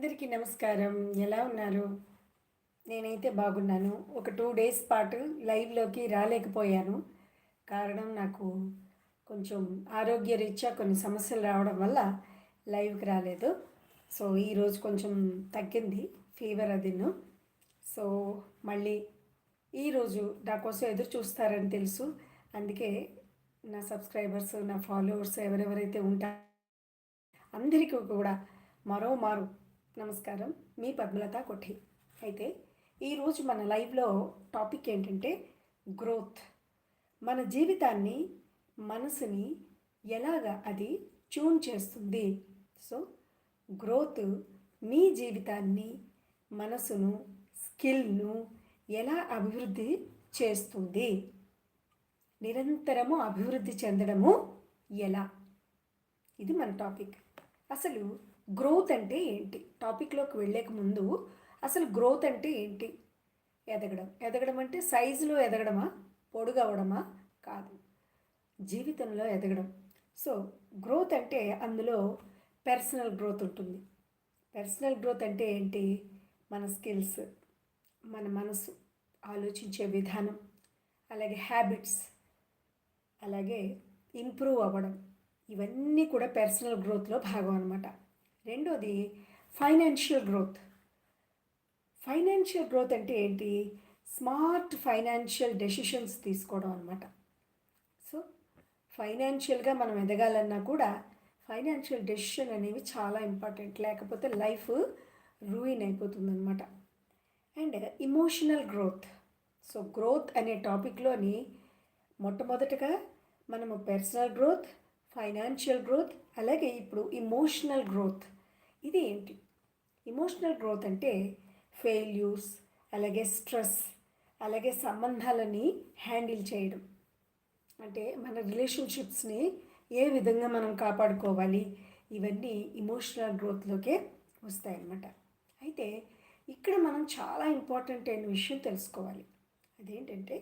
అందరికీ నమస్కారం. ఎలా ఉన్నారు? నేనైతే బాగున్నాను. ఒక టూ డేస్ పాటు లైవ్లోకి రాలేకపోయాను. కారణం నాకు కొంచెం ఆరోగ్య రీత్యా కొన్ని సమస్యలు రావడం వల్ల లైవ్కి రాలేదు. సో ఈరోజు కొంచెం తగ్గింది. ఫీవర్ అదిను సో మళ్ళీ ఈరోజు నా కోసం ఎదురు చూస్తారని తెలుసు. అందుకే నా సబ్స్క్రైబర్స్ నా ఫాలోవర్స్ ఎవరెవరైతే ఉంటారో అందరికీ కూడా మరో మారు నమస్కారం. మీ పద్మలత కొఠి. అయితే ఈరోజు మన లైవ్లో టాపిక్ ఏంటంటే గ్రోత్. మన జీవితాన్ని మనసుని ఎలాగ అది ట్యూన్ చేస్తుంది? సో గ్రోత్ మీ జీవితాన్ని మనసును స్కిల్ను ఎలా అభివృద్ధి చేస్తుంది? నిరంతరము అభివృద్ధి చెందడము ఎలా? ఇది మన టాపిక్. అసలు గ్రోత్ అంటే ఏంటి? టాపిక్లోకి వెళ్ళేక ముందు అసలు గ్రోత్ అంటే ఏంటి? ఎదగడం. ఎదగడం అంటే సైజులో ఎదగడమా? పొడుగవడమా కాదు. జీవితంలో ఎదగడం. సో గ్రోత్ అంటే అందులో పర్సనల్ గ్రోత్ ఉంటుంది. పర్సనల్ గ్రోత్ అంటే ఏంటి? మన స్కిల్స్ మన మనసు ఆలోచించే విధానం అలాగే హ్యాబిట్స్ అలాగే ఇంప్రూవ్ అవ్వడం. ఇవన్నీ కూడా పర్సనల్ గ్రోత్లో భాగం అనమాట రెండోది ఫైనాన్షియల్ గ్రోత్. ఫైనాన్షియల్ గ్రోత్ అంటే ఏంటి? స్మార్ట్ ఫైనాన్షియల్ డెసిషన్స్ తీసుకోవడం అనమాట సో ఫైనాన్షియల్గా మనం ఎదగాలన్నా కూడా ఫైనాన్షియల్ డెసిషన్ అనేవి చాలా ఇంపార్టెంట్. లేకపోతే life ruin అయిపోతుందన్నమాట. And emotional growth. So growth అనే టాపిక్లోని మొట్టమొదటగా మనము పర్సనల్ గ్రోత్ ఫైనాన్షియల్ గ్రోత్ అలాగే ఇప్పుడు ఇమోషనల్ గ్రోత్ ఇది ఏంటి ఇమోషనల్ గ్రోత్ అంటే ఫెయిల్యూర్స్ అలాగే స్ట్రెస్ అలాగే సంబంధాలని హ్యాండిల్ చేయడం. అంటే మన రిలేషన్షిప్స్ని ఏ విధంగా మనం కాపాడుకోవాలి? ఇవన్నీ ఇమోషనల్ గ్రోత్లోకే వస్తాయన్నమాట. అయితే ఇక్కడ మనం చాలా ఇంపార్టెంట్ అయిన విషయం తెలుసుకోవాలి. అదేంటంటే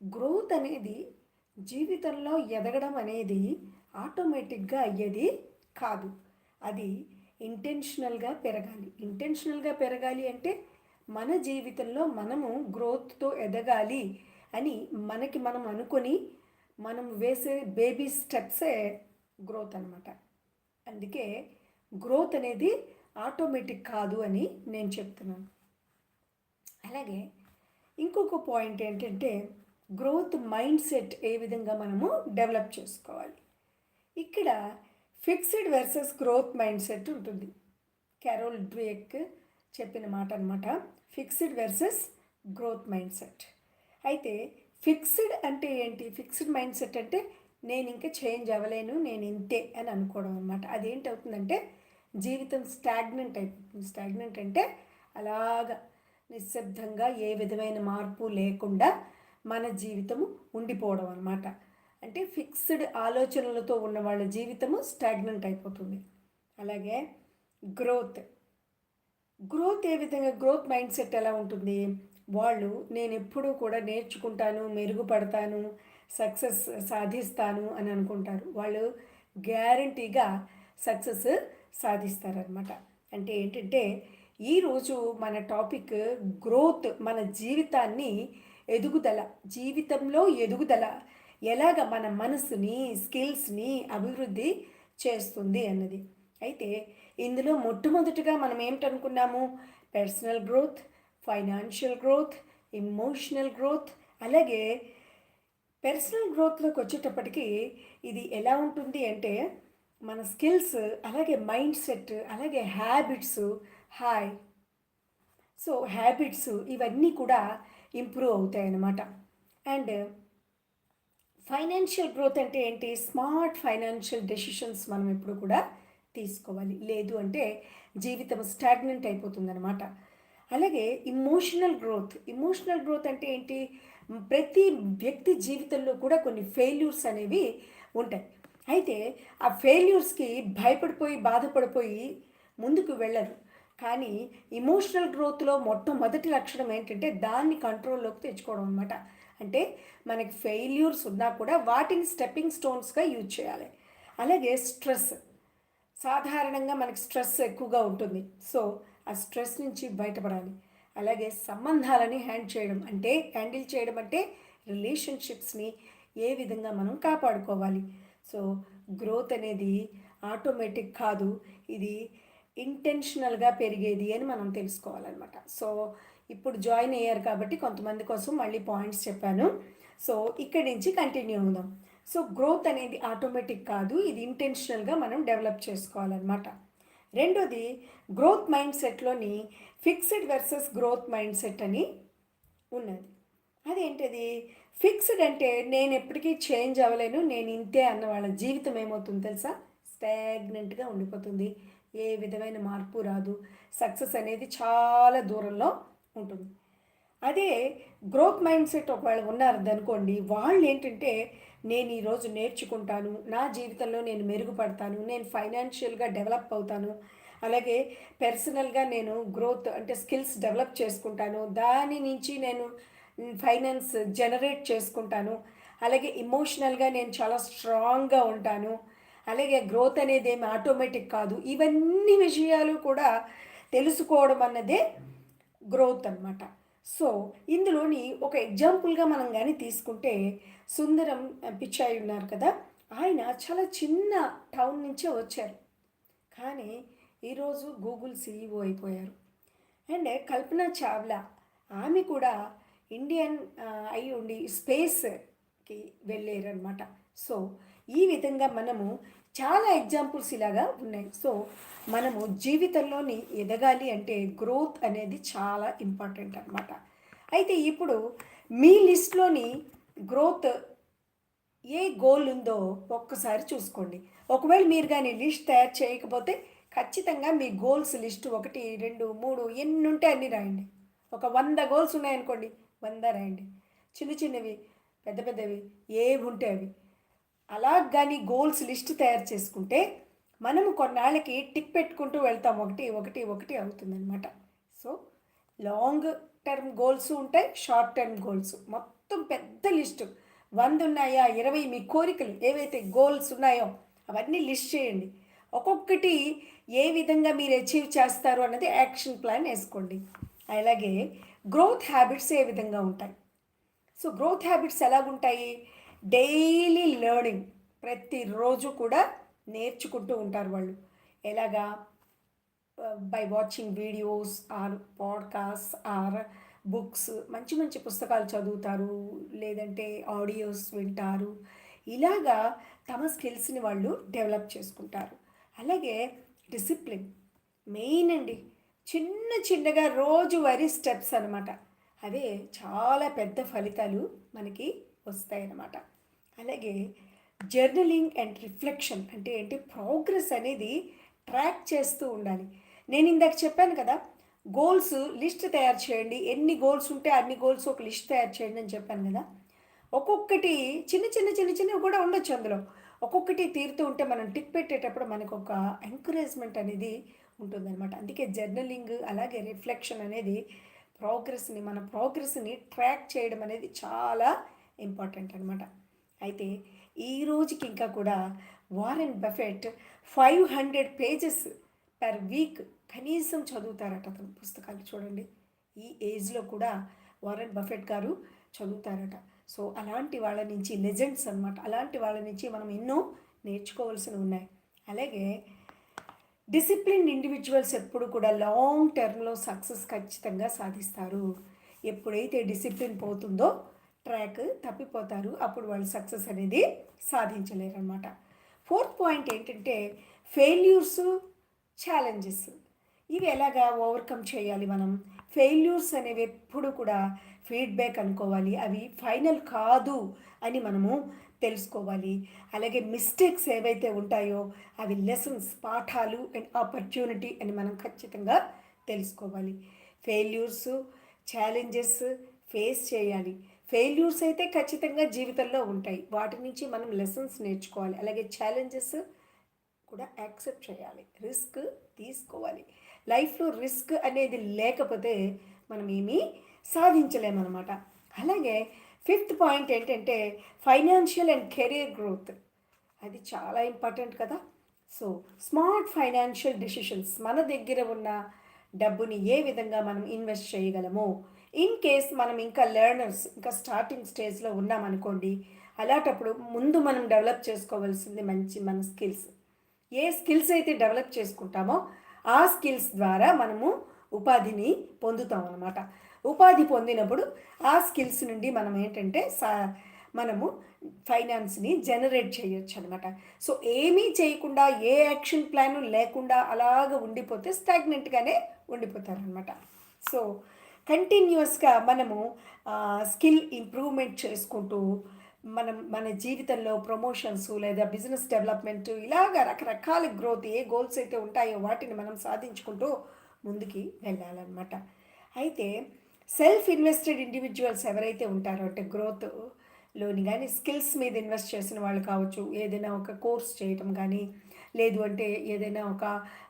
గ్రోత్ అనేది జీవితంలో ఎదగడం అనేది ఆటోమేటిక్గా అయ్యేది కాదు. అది ఇంటెన్షనల్గా పెరగాలి. ఇంటెన్షనల్గా పెరగాలి అంటే మన జీవితంలో మనము గ్రోత్తో ఎదగాలి అని మనకి మనం అనుకొని మనం వేసే బేబీ స్టెప్సే గ్రోత్ అనమాట అందుకే గ్రోత్ అనేది ఆటోమేటిక్ కాదు అని నేను చెప్తున్నాను. అలాగే ఇంకొక పాయింట్ ఏంటంటే గ్రోత్ మైండ్ సెట్ ఏ విధంగా మనము డెవలప్ చేసుకోవాలి. ఇక్కడ fixed versus growth mind set ఉంటుంది. క్యారోల్ డ్వేక్ చెప్పిన మాట అనమాట fixed versus growth mind set. అయితే ఫిక్స్డ్ అంటే ఏంటి? ఫిక్స్డ్ మైండ్ సెట్ అంటే నేను ఇంకా చేంజ్ అవ్వలేను నేను ఇంతే అని అనుకోవడం అనమాట అదేంటి అవుతుందంటే జీవితం స్టాగ్నెంట్ అయిపోతుంది. స్టాగ్నెంట్ అంటే అలాగా నిశ్శబ్దంగా ఏ విధమైన మార్పు లేకుండా మన జీవితము ఉండిపోవడం అనమాట అంటే ఫిక్స్డ్ ఆలోచనలతో ఉన్న వాళ్ళ జీవితము స్టాగ్నెంట్ అయిపోతుంది. అలాగే గ్రోత్. గ్రోత్ ఏ విధంగా గ్రోత్ మైండ్ సెట్ ఎలా ఉంటుంది? వాళ్ళు నేను ఎప్పుడూ కూడా నేర్చుకుంటాను మెరుగుపడతాను సక్సెస్ సాధిస్తాను అని అనుకుంటారు. వాళ్ళు గ్యారంటీగా సక్సెస్ సాధిస్తారనమాట అంటే ఏంటంటే ఈరోజు మన టాపిక్ గ్రోత్ మన జీవితాన్ని ఎదుగుదల జీవితంలో ఎదుగుదల ఎలాగ మన మనసుని స్కిల్స్ని అభివృద్ధి చేస్తుంది అన్నది. అయితే ఇందులో మొట్టమొదటిగా మనం ఏమిటనుకున్నాము? Personal growth financial growth emotional growth అలాగే పర్సనల్ గ్రోత్లోకి వచ్చేటప్పటికి ఇది ఎలా ఉంటుంది అంటే మన స్కిల్స్ అలాగే మైండ్ సెట్ అలాగే హ్యాబిట్స్ హాయ్. సో హ్యాబిట్స్ ఇవన్నీ కూడా ఇంప్రూవ్ అవుతాయి అన్నమాట అండ్ ఫైనాన్షియల్ గ్రోత్ అంటే ఏంటి? స్మార్ట్ ఫైనాన్షియల్ డెసిషన్స్ మనం ఎప్పుడు కూడా తీసుకోవాలి. లేదు అంటే జీవితం స్టాగ్నెంట్ అయిపోతుందన్నమాట. అలాగే ఇమోషనల్ గ్రోత్. ఇమోషనల్ గ్రోత్ అంటే ఏంటి? ప్రతి వ్యక్తి జీవితంలో కూడా కొన్ని ఫెయిల్యూర్స్ అనేవి ఉంటాయి. అయితే ఆ ఫెయిల్యూర్స్కి భయపడిపోయి బాధపడిపోయి ముందుకు వెళ్ళరు. కానీ ఇమోషనల్ గ్రోత్లో మొట్టమొదటి లక్షణం ఏంటంటే దాన్ని కంట్రోల్లోకి తెచ్చుకోవడం అనమాట అంటే మనకి ఫెయిల్యూర్స్ ఉన్నా కూడా వాటిని స్టెప్పింగ్ స్టోన్స్గా యూజ్ చేయాలి. అలాగే స్ట్రెస్. సాధారణంగా మనకి స్ట్రెస్ ఎక్కువగా ఉంటుంది. సో ఆ స్ట్రెస్ నుంచి బయటపడాలి. అలాగే సంబంధాలని హ్యాండ్ చేయడం అంటే హ్యాండిల్ చేయడం అంటే రిలేషన్షిప్స్ని ఏ విధంగా మనం కాపాడుకోవాలి. సో గ్రోత్ అనేది ఆటోమేటిక్ కాదు. ఇది ఇంటెన్షనల్గా పెరిగేది అని మనం తెలుసుకోవాలన్నమాట. సో ఇప్పుడు జాయిన్ అయ్యారు కాబట్టి కొంతమంది కోసం మళ్ళీ పాయింట్స్ చెప్పాను. సో ఇక్కడి నుంచి కంటిన్యూ అవుదాం. సో గ్రోత్ అనేది ఆటోమేటిక్ కాదు. ఇది ఇంటెన్షనల్గా మనం డెవలప్ చేసుకోవాలన్నమాట. రెండోది గ్రోత్ మైండ్ సెట్లోని fixed versus growth mind set అని ఉన్నది. అదేంటది? ఫిక్స్డ్ అంటే నేను ఎప్పటికీ చేంజ్ అవ్వలేను నేను ఇంతే అన్న వాళ్ళ జీవితం ఏమవుతుంది తెలుసా? స్టాగ్నెంట్గా ఉండిపోతుంది. ఏ విధమైన మార్పు రాదు. సక్సెస్ అనేది చాలా దూరంలో ఉంటుంది. అదే గ్రోత్ మైండ్ సెట్ ఒకవేళ ఉన్నారు అనుకోండి వాళ్ళు ఏంటంటే నేను ఈరోజు నేర్చుకుంటాను నా జీవితంలో నేను మెరుగుపడతాను నేను ఫైనాన్షియల్గా డెవలప్ అవుతాను అలాగే పర్సనల్గా నేను గ్రోత్ అంటే స్కిల్స్ డెవలప్ చేసుకుంటాను దాని నుంచి నేను ఫైనాన్స్ జనరేట్ చేసుకుంటాను అలాగే ఇమోషనల్గా నేను చాలా స్ట్రాంగ్గా ఉంటాను అలాగే గ్రోత్ అనేది ఏమి ఆటోమేటిక్ కాదు ఇవన్నీ విషయాలు కూడా తెలుసుకోవడం అన్నదే గ్రోత్ అనమాట సో ఇందులోని ఒక ఎగ్జాంపుల్గా మనం కానీ తీసుకుంటే సుందరం పిచ్చాయి ఉన్నారు కదా ఆయన చాలా చిన్న టౌన్ నుంచే వచ్చారు. కానీ ఈరోజు గూగుల్ సీఈఓ అయిపోయారు. అండ్ కల్పన చావ్లా ఆమె కూడా ఇండియన్ అయి ఉండి స్పేస్కి వెళ్ళారనమాట సో ఈ విధంగా మనము చాలా ఎగ్జాంపుల్స్ ఇలాగా ఉన్నాయి. సో మనము జీవితంలోని ఎదగాలి అంటే గ్రోత్ అనేది చాలా ఇంపార్టెంట్ అనమాట అయితే ఇప్పుడు మీ లిస్ట్లోని గ్రోత్ ఏ గోల్ ఉందో ఒక్కసారి చూసుకోండి. ఒకవేళ మీరు కానీ లిస్ట్ తయారు చేయకపోతే ఖచ్చితంగా మీ గోల్స్ లిస్ట్ ఒకటి రెండు మూడు ఎన్ని ఉంటే అన్ని రాయండి. ఒక వంద గోల్స్ ఉన్నాయనుకోండి వంద రాయండి. చిన్న చిన్నవి పెద్ద పెద్దవి ఏవి ఉంటే అవి. అలా కానీ గోల్స్ లిస్ట్ తయారు చేసుకుంటే మనము కొన్నాళ్ళకి టిక్ పెట్టుకుంటూ వెళ్తాం. ఒకటి ఒకటి ఒకటి అవుతుందన్నమాట. సో లాంగ్ టర్మ్ గోల్స్ ఉంటాయి షార్ట్ టర్మ్ గోల్స్. మొత్తం పెద్ద లిస్టు. వంద ఉన్నాయా ఇరవై మీ కోరికలు ఏవైతే గోల్స్ ఉన్నాయో అవన్నీ లిస్ట్ చేయండి. ఒక్కొక్కటి ఏ విధంగా మీరు అచీవ్ చేస్తారు అన్నది యాక్షన్ ప్లాన్ వేసుకోండి. అలాగే గ్రోత్ హ్యాబిట్స్ ఏ విధంగా ఉంటాయి? సో గ్రోత్ హ్యాబిట్స్ ఎలాగుంటాయి? డైలీ లెర్నింగ్ ప్రతిరోజు కూడా నేర్చుకుంటూ ఉంటారు వాళ్ళు. ఎలాగా? By watching videos or podcast or books మంచి మంచి పుస్తకాలు చదువుతారు లేదంటే ఆడియోస్ వింటారు. ఇలాగా తమ స్కిల్స్ని వాళ్ళు డెవలప్ చేసుకుంటారు. అలాగే డిసిప్లిన్ మెయిన్ అండి. చిన్న చిన్నగా రోజువారీ స్టెప్స్ అనమాట అవే చాలా పెద్ద ఫలితాలు మనకి వస్తాయన్నమాట. అలాగే జర్నలింగ్ అండ్ రిఫ్లెక్షన్ అంటే ఏంటి? ప్రోగ్రెస్ అనేది ట్రాక్ చేస్తూ ఉండాలి. నేను ఇందాక చెప్పాను కదా గోల్స్ లిస్ట్ తయారు చేయండి. ఎన్ని గోల్స్ ఉంటే అన్ని గోల్స్ ఒక లిస్ట్ తయారు చేయండి అని చెప్పాను కదా. ఒక్కొక్కటి చిన్న చిన్న చిన్న చిన్నవి కూడా ఉండొచ్చు అందులో. ఒక్కొక్కటి తీరుతూ ఉంటే మనం టిక్ పెట్టేటప్పుడు మనకు ఒక ఎంకరేజ్మెంట్ అనేది ఉంటుందన్నమాట. అందుకే జర్నలింగ్ అలాగే రిఫ్లెక్షన్ అనేది ప్రోగ్రెస్ని మన ప్రోగ్రెస్ని ట్రాక్ చేయడం అనేది చాలా ఇంపార్టెంట్ అనమాట అయితే ఈ రోజుకి ఇంకా కూడా Warren Buffett five hundred pages per week కనీసం చదువుతారట అతను పుస్తకాలు చూడండి. ఈ ఏజ్లో కూడా వారెన్ బఫెట్ గారు చదువుతారట. సో అలాంటి వాళ్ళ నుంచి లెజెండ్స్ అనమాట అలాంటి వాళ్ళ నుంచి మనం ఎన్నో నేర్చుకోవాల్సినవి ఉన్నాయి. అలాగే డిసిప్లిన్ ఇండివిజువల్స్ ఎప్పుడు కూడా లాంగ్ టర్మ్లో సక్సెస్ ఖచ్చితంగా సాధిస్తారు. ఎప్పుడైతే డిసిప్లిన్ పోతుందో ట్రాక్ తప్పిపోతారు. అప్పుడు వాళ్ళు సక్సెస్ అనేది సాధించలేరు అనమాట ఫోర్త్ పాయింట్ ఏంటంటే ఫెయిల్యూర్స్ ఛాలెంజెస్. ఇవి ఎలాగా ఓవర్కమ్ చేయాలి మనం? ఫెయిల్యూర్స్ అనేవి ఎప్పుడు కూడా ఫీడ్బ్యాక్ అనుకోవాలి. అవి ఫైనల్ కాదు అని మనము తెలుసుకోవాలి. అలాగే మిస్టేక్స్ ఏవైతే ఉంటాయో అవి లెసన్స్ పాఠాలు అండ్ ఆపర్చునిటీ అని మనం ఖచ్చితంగా తెలుసుకోవాలి. ఫెయిల్యూర్స్ ఛాలెంజెస్ ఫేస్ చేయాలి. ఫెయిల్యూర్స్ అయితే ఖచ్చితంగా జీవితంలో ఉంటాయి. వాటి నుంచి మనం లెసన్స్ నేర్చుకోవాలి. అలాగే ఛాలెంజెస్ కూడా యాక్సెప్ట్ చేయాలి. రిస్క్ తీసుకోవాలి. లైఫ్లో రిస్క్ అనేది లేకపోతే మనం ఏమీ సాధించలేమన్నమాట. అలాగే ఫిఫ్త్ పాయింట్ ఏంటంటే ఫైనాన్షియల్ అండ్ కెరీర్ గ్రోత్. అది చాలా ఇంపార్టెంట్ కదా. సో స్మార్ట్ ఫైనాన్షియల్ డెసిషన్స్ మన దగ్గర ఉన్న డబ్బుని ఏ విధంగా మనం ఇన్వెస్ట్ చేయగలమో ఇన్ కేస్ మనం ఇంకా లెర్నర్స్ ఇంకా స్టార్టింగ్ స్టేజ్లో ఉన్నామనుకోండి అలాంటప్పుడు ముందు మనం డెవలప్ చేసుకోవాల్సింది మంచి మన స్కిల్స్ ఏ స్కిల్స్ అయితే డెవలప్ చేసుకుంటామో ఆ స్కిల్స్ ద్వారా మనము ఉపాధిని పొందుతాం అనమాట ఉపాధి పొందినప్పుడు ఆ స్కిల్స్ నుండి మనం ఏంటంటే సా మనము ఫైనాన్స్ని జనరేట్ చేయొచ్చు అనమాట సో ఏమీ చేయకుండా ఏ యాక్షన్ ప్లాన్ లేకుండా అలాగ ఉండిపోతే స్టాగ్నెంట్గానే ఉండిపోతారనమాట సో కంటిన్యూస్గా మనము స్కిల్ ఇంప్రూవ్మెంట్ చేసుకుంటూ మనం మన జీవితంలో ప్రమోషన్స్ లేదా బిజినెస్ డెవలప్మెంట్ ఇలాగ రకరకాల గ్రోత్ ఏ గోల్స్ అయితే ఉంటాయో వాటిని మనం సాధించుకుంటూ ముందుకి వెళ్ళాలన్నమాట. అయితే సెల్ఫ్ ఇన్వెస్టెడ్ ఇండివిజువల్స్ ఎవరైతే ఉంటారో అంటే గ్రోత్లోని కానీ స్కిల్స్ మీద ఇన్వెస్ట్ చేసిన వాళ్ళు కావచ్చు ఏదైనా ఒక కోర్స్ చేయటం కానీ లేదు అంటే ఏదైనా ఒక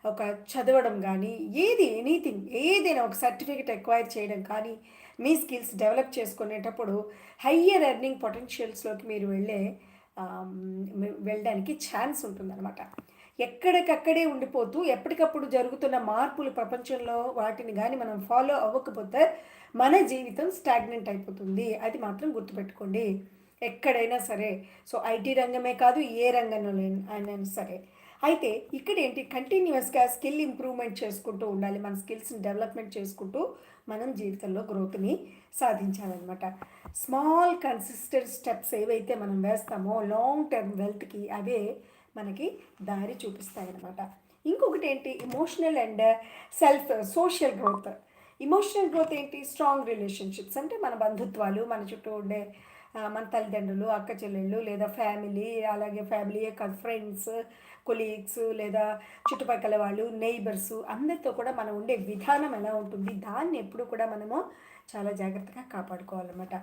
ఒక చదవడం కానీ ఏది ఎనీథింగ్ ఏదైనా ఒక సర్టిఫికెట్ ఎక్వైర్ చేయడం కానీ మీ స్కిల్స్ డెవలప్ చేసుకునేటప్పుడు హయ్యర్ ఎర్నింగ్ పొటెన్షియల్స్లోకి మీరు వెళ్ళే వెళ్ళడానికి ఛాన్స్ ఉంటుందన్నమాట. ఎక్కడికక్కడే ఉండిపోతూ ఎప్పటికప్పుడు జరుగుతున్న మార్పులు ప్రపంచంలో వాటిని కానీ మనం ఫాలో అవ్వకపోతే మన జీవితం స్టాగ్నెంట్ అయిపోతుంది. అది మాత్రం గుర్తుపెట్టుకోండి. ఎక్కడైనా సరే. సో ఐటీ రంగమే కాదు ఏ రంగంలో అయినా సరే. అయితే ఇక్కడ ఏంటి కంటిన్యూస్గా స్కిల్ ఇంప్రూవ్మెంట్ చేసుకుంటూ ఉండాలి. మన స్కిల్స్ని డెవలప్మెంట్ చేసుకుంటూ మనం జీవితంలో గ్రోత్ని సాధించాలన్నమాట. స్మాల్ కన్సిస్టెంట్ స్టెప్స్ ఏవైతే మనం వేస్తామో లాంగ్ టర్మ్ వెల్త్కి అవే మనకి దారి చూపిస్తాయన్నమాట. ఇంకొకటి ఏంటి emotional and self social growth. Emotional growth ఏంటి? స్ట్రాంగ్ రిలేషన్షిప్స్ అంటే మన బంధుత్వాలు మన చుట్టూ ఉండే మన తల్లిదండ్రులు అక్క చెల్లెళ్ళు లేదా ఫ్యామిలీ అలాగే ఫ్యామిలీ కాదు ఫ్రెండ్స్ కొలీగ్స్ లేదా చుట్టుపక్కల వాళ్ళు నైబర్స్ అందరితో కూడా మనం ఉండే విధానం ఎలా ఉంటుంది? దాన్ని ఎప్పుడు కూడా మనము చాలా జాగ్రత్తగా కాపాడుకోవాలన్నమాట.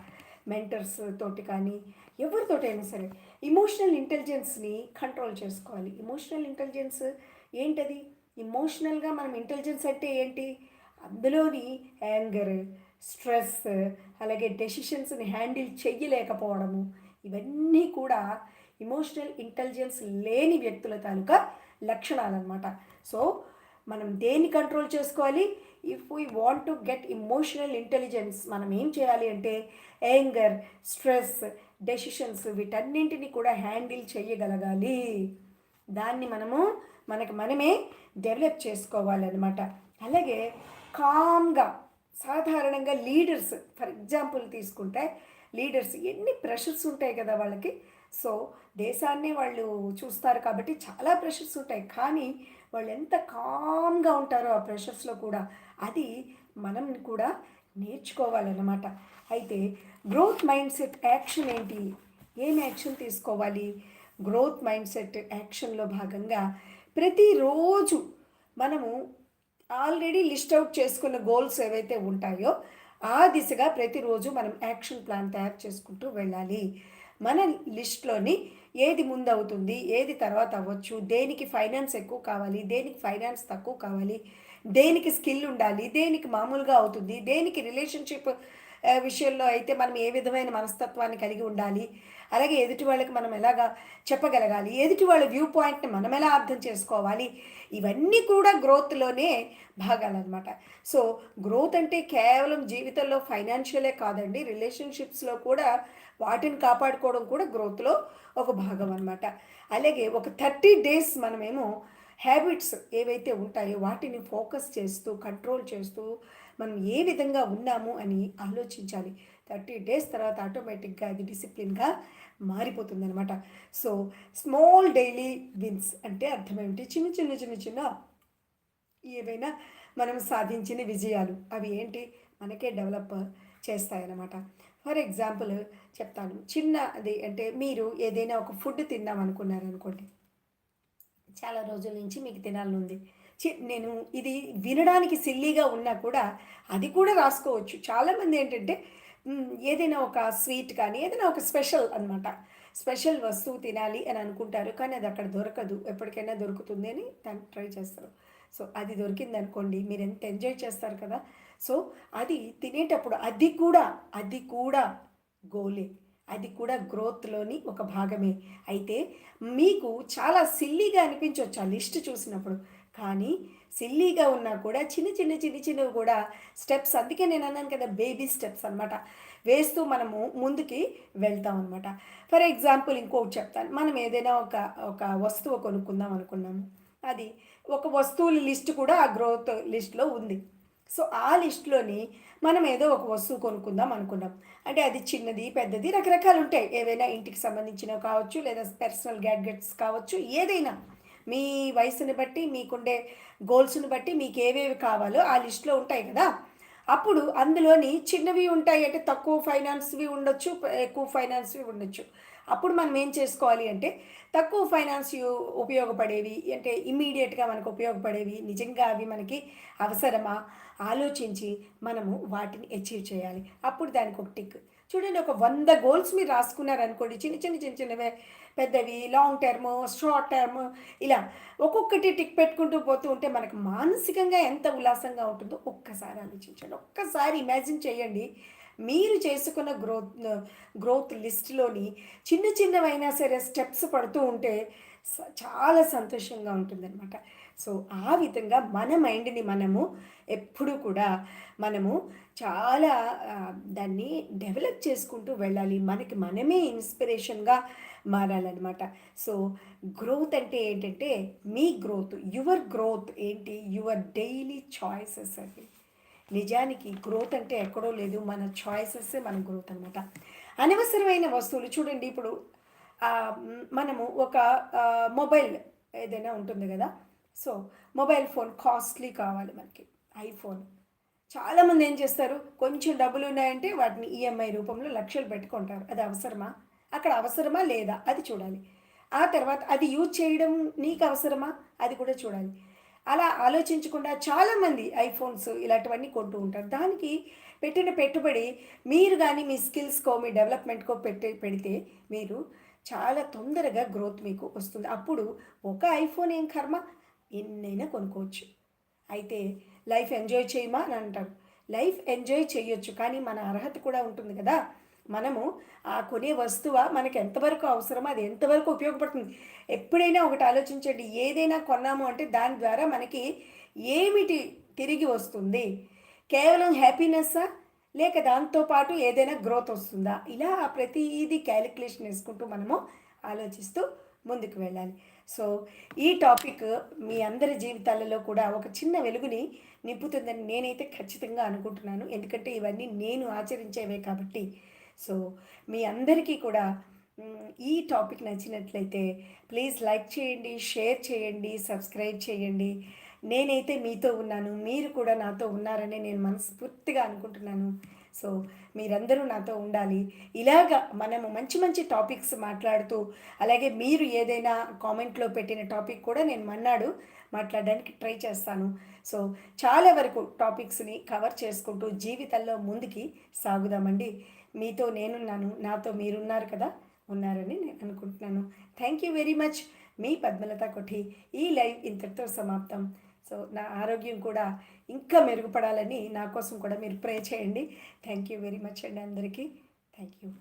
మెంటర్స్ తోటి కానీ ఎవరితోటైనా సరే ఇమోషనల్ ఇంటెలిజెన్స్ని కంట్రోల్ చేసుకోవాలి. ఇమోషనల్ ఇంటెలిజెన్స్ ఏంటది? ఇమోషనల్గా మనం ఇంటెలిజెన్స్ అంటే ఏంటి? అందులోని యాంగర్ స్ట్రెస్ అలాగే డెసిషన్స్ని హ్యాండిల్ చెయ్యలేకపోవడము ఇవన్నీ కూడా ఇమోషనల్ ఇంటెలిజెన్స్ లేని వ్యక్తుల తాలూకా లక్షణాలన్నమాట. సో మనం దేన్ని కంట్రోల్ చేసుకోవాలి? If we want to get emotional intelligence మనం ఏం చేయాలి అంటే యాంగర్ స్ట్రెస్ డెసిషన్స్ వీటన్నింటిని కూడా హ్యాండిల్ చేయగలగాలి దాన్ని మనము మనకి మనమే డెవలప్ చేసుకోవాలన్నమాట. అలాగే కామ్గా సాధారణంగా లీడర్స్ ఫర్ ఎగ్జాంపుల్ తీసుకుంటే లీడర్స్ ఎన్ని ప్రెషర్స్ ఉంటాయి కదా వాళ్ళకి. సో దేశాన్ని వాళ్ళు చూస్తారు కాబట్టి చాలా ప్రెషర్స్ ఉంటాయి. కానీ వాళ్ళు ఎంత కామ్గా ఉంటారో ఆ ప్రెషర్స్లో కూడా అది మనం కూడా నేర్చుకోవాలన్నమాట. అయితే గ్రోత్ మైండ్ సెట్ యాక్షన్ ఏంటి? ఏం యాక్షన్ తీసుకోవాలి? గ్రోత్ మైండ్ సెట్ యాక్షన్లో భాగంగా ప్రతిరోజు మనము ఆల్రెడీ లిస్ట్ అవుట్ చేసుకున్న గోల్స్ ఏవైతే ఉంటాయో ఆ దిశగా ప్రతిరోజు మనం యాక్షన్ ప్లాన్ తయారు చేసుకుంటూ వెళ్ళాలి. మన లిస్ట్లోని ఏది ముందు అవుతుంది ఏది తర్వాత అవ్వచ్చు దేనికి ఫైనాన్స్ ఎక్కువ కావాలి దేనికి ఫైనాన్స్ తక్కువ కావాలి దేనికి స్కిల్ ఉండాలి దేనికి మామూలుగా అవుతుంది దేనికి రిలేషన్షిప్ విషయంలో అయితే మనం ఏ విధమైన మనస్తత్వాన్ని కలిగి ఉండాలి? అలాగే ఎదుటి వాళ్ళకి మనం ఎలాగా చెప్పగలగాలి? ఎదుటి వాళ్ళ వ్యూ పాయింట్ని మనం ఎలా అర్థం చేసుకోవాలి? ఇవన్నీ కూడా గ్రోత్లోనే భాగాలన్నమాట. సో గ్రోత్ అంటే కేవలం జీవితంలో ఫైనాన్షియలే కాదండి రిలేషన్షిప్స్లో కూడా వాటిని కాపాడుకోవడం కూడా గ్రోత్లో ఒక భాగం అనమాట అలాగే ఒక థర్టీ డేస్ మనమేమో హ్యాబిట్స్ ఏవైతే ఉంటాయో వాటిని ఫోకస్ చేస్తూ కంట్రోల్ చేస్తూ మనం ఏ విధంగా ఉన్నాము అని ఆలోచించాలి. థర్టీ డేస్ తర్వాత ఆటోమేటిక్గా అది డిసిప్లిన్గా మారిపోతుంది అనమాట సో స్మాల్ డైలీ విన్స్ అంటే అర్థమేమిటి? చిన్న చిన్న చిన్న చిన్న ఏవైనా మనం సాధించిన విజయాలు. అవి ఏంటి? మనకే డెవలప్ చేస్తాయన్నమాట. ఫర్ ఎగ్జాంపుల్ చెప్తాను. చిన్న అది అంటే మీరు ఏదైనా ఒక ఫుడ్ తిందాం అనుకున్నారనుకోండి. చాలా రోజుల నుంచి మీకు తినాలనుంది. నేను ఇది వినడానికి సిల్లీగా ఉన్నా కూడా అది కూడా రాసుకోవచ్చు. చాలామంది ఏంటంటే ఏదైనా ఒక స్వీట్ కానీ ఏదైనా ఒక స్పెషల్ అనమాట స్పెషల్ వస్తువు తినాలి అని అనుకుంటారు. కానీ అది అక్కడ దొరకదు. ఎప్పటికైనా దొరుకుతుంది అని దాన్ని ట్రై చేస్తారు. సో అది దొరికింది అనుకోండి మీరు ఎంత ఎంజాయ్ చేస్తారు కదా. సో అది తినేటప్పుడు అది కూడా అది కూడా గోలే. అది కూడా గ్రోత్లోని ఒక భాగమే. అయితే మీకు చాలా సిల్లీగా అనిపించవచ్చు ఆ లిస్ట్ చూసినప్పుడు. కానీ సిల్లీగా ఉన్నా కూడా చిన్న చిన్న చిన్న చిన్నవి కూడా స్టెప్స్ అందుకే నేను అన్నాను కదా బేబీ స్టెప్స్ అనమాట వేస్తూ మనము ముందుకి వెళ్తాం అనమాట ఫర్ ఎగ్జాంపుల్ ఇంకోటి చెప్తాను. మనం ఏదైనా ఒక ఒక వస్తువు కొనుక్కుందాం అనుకున్నాము. అది ఒక వస్తువుల లిస్ట్ కూడా ఆ గ్రోత్ లిస్ట్లో ఉంది. సో ఆ లిస్ట్లోని మనం ఏదో ఒక వస్తువు కొనుక్కుందాం అనుకున్నాం. అంటే అది చిన్నది పెద్దది రకరకాలు ఉంటాయి. ఏవైనా ఇంటికి సంబంధించినవి కావచ్చు లేదా పర్సనల్ గ్యాడ్గెట్స్ కావచ్చు ఏదైనా. మీ వయసుని బట్టి మీకుండే గోల్స్ని బట్టి మీకు ఏవేవి కావాలో ఆ లిస్ట్లో ఉంటాయి కదా. అప్పుడు అందులోని చిన్నవి ఉంటాయి అంటే తక్కువ ఫైనాన్స్వి ఉండొచ్చు ఎక్కువ ఫైనాన్స్వి ఉండొచ్చు. అప్పుడు మనం ఏం చేసుకోవాలి అంటే తక్కువ ఫైనాన్స్ ఉపయోగపడేవి అంటే ఇమ్మీడియట్గా మనకు ఉపయోగపడేవి నిజంగా అవి మనకి అవసరమా? ఆలోచించి మనము వాటిని అచీవ్ చేయాలి. అప్పుడు దానికి ఒక టిక్ చూడండి ఒక వంద గోల్స్ మీరు రాసుకున్నారనుకోండి చిన్న చిన్న చిన్న చిన్నవే. పెద్దవి లాంగ్ టర్మ్ షార్ట్ టర్మ్ ఇలా ఒక్కొక్కటి టిక్ పెట్టుకుంటూ పోతూ ఉంటే మనకు మానసికంగా ఎంత ఉల్లాసంగా ఉంటుందో ఒక్కసారి ఆలోచించండి. ఒక్కసారి ఇమాజిన్ చేయండి. మీరు చేసుకున్న గ్రోత్ గ్రోత్ లిస్ట్లోని చిన్న చిన్నవైనా సరే స్టెప్స్ పడుతూ ఉంటే చాలా సంతోషంగా ఉంటుందన్నమాట. సో ఆ విధంగా మన మైండ్ని మనము ఎప్పుడు కూడా మనము చాలా దాన్ని డెవలప్ చేసుకుంటూ వెళ్ళాలి. మనకి మనమే ఇన్స్పిరేషన్గా మారాలన్నమాట. సో గ్రోత్ అంటే ఏంటంటే మీ గ్రోత్ యువర్ గ్రోత్ ఏంటి? యువర్ డైలీ చాయిసెస్ అండి. నిజానికి గ్రోత్ అంటే ఎక్కడో లేదు. మన చాయిసెస్ మన గ్రోత్ అనమాట అనవసరమైన వస్తువులు చూడండి ఇప్పుడు మనము ఒక మొబైల్ ఏదైనా ఉంటుంది కదా? సో మొబైల్ ఫోన్ కాస్ట్లీ కావాలి మనకి. ఐఫోన్. చాలామంది ఏం చేస్తారు? కొంచెం డబ్బులు ఉన్నాయంటే వాటిని ఈఎంఐ రూపంలో లక్షలు పెట్టుకుంటారు. అది అవసరమా? అక్కడ అవసరమా లేదా? అది చూడాలి. ఆ తర్వాత అది యూజ్ చేయడం నీకు అవసరమా? అది కూడా చూడాలి. అలా ఆలోచించకుండా చాలామంది ఐఫోన్స్ ఇలాంటివన్నీ కొంటూ ఉంటారు. దానికి పెట్టిన పెట్టుబడి మీరు కానీ మీ స్కిల్స్కో మీ డెవలప్మెంట్కో పెట్టి పెడితే మీరు చాలా తొందరగా గ్రోత్ మీకు వస్తుంది. అప్పుడు ఒక ఐఫోన్ ఏం కర్మ? ఎన్నైనా కొనుక్కోవచ్చు. అయితే లైఫ్ ఎంజాయ్ చేయమా అని అంటారు లైఫ్ ఎంజాయ్ చేయొచ్చు కానీ మన అర్హత కూడా ఉంటుంది కదా. మనము ఆ కొనే వస్తువ మనకు ఎంతవరకు అవసరమో అది ఎంతవరకు ఉపయోగపడుతుంది? ఎప్పుడైనా ఒకటి ఆలోచించండి. ఏదైనా కొన్నాము అంటే దాని ద్వారా మనకి ఏమిటి తిరిగి వస్తుంది? కేవలం హ్యాపీనెస్సా? లేక దాంతోపాటు ఏదైనా గ్రోత్ వస్తుందా? ఇలా ప్రతిదీ క్యాలిక్యులేషన్ వేసుకుంటూ మనము ఆలోచిస్తూ ముందుకు వెళ్ళాలి. సో ఈ టాపిక్ మీ అందరి జీవితాలలో కూడా ఒక చిన్న వెలుగుని నింపుతుందని నేనైతే ఖచ్చితంగా అనుకుంటున్నాను. ఎందుకంటే ఇవన్నీ నేను ఆచరించేవే కాబట్టి. సో మీ అందరికీ కూడా ఈ టాపిక్ నచ్చినట్లయితే ప్లీజ్ లైక్ చేయండి షేర్ చేయండి సబ్స్క్రైబ్ చేయండి. నేనైతే మీతో ఉన్నాను మీరు కూడా నాతో ఉన్నారని నేను మనస్ఫూర్తిగా అనుకుంటున్నాను. సో మీరందరూ నాతో ఉండాలి. ఇలాగ మనము మంచి మంచి టాపిక్స్ మాట్లాడుతూ అలాగే మీరు ఏదైనా కామెంట్లో పెట్టిన టాపిక్ కూడా నేను మన్నాడు మాట్లాడడానికి ట్రై చేస్తాను. సో చాలా వరకు టాపిక్స్ని కవర్ చేసుకుంటూ జీవితంలో ముందుకి సాగుదామండి. మీతో నేనున్నాను నాతో మీరున్నారు కదా ఉన్నారని నేను అనుకుంటున్నాను. Thank you very much. మీ పద్మలత కొఠి ఈ లైవ్ ఇంతటితో సమాప్తం. సో నా ఆరోగ్యం కూడా ఇంకా మెరుగుపడాలని నా కోసం కూడా మీరు ప్రే చేయండి. థ్యాంక్ యూ వెరీ మచ్ అండి అందరికీ. Thank you